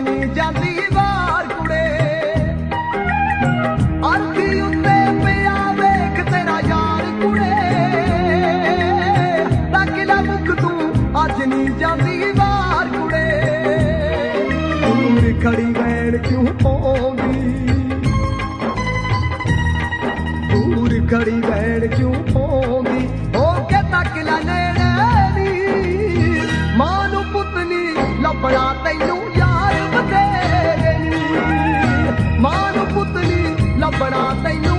ਨਹੀਂ ਵਾਰ ਕੁੜੇ। ਅਰਥੀ ਤੇਰਾ ਯਾਰ ਕੁੜੇ। ਲੱਕ ਲੱਕ ਅੱਜ ਨਹੀਂ ਜਾਂਦੀ ਵਾਰ ਕੁੜੇ। ਦੂਰ ਖੜੀ ਵੈਣ ਕਿਉਂ ਪਾਉਂਦੀ ਦੂਰ ਖੜੀ ਵੈਣ ਕਿਉਂ ਪਾਉਂਦੀ ਆਪਣਾ ਤੈਨੂੰ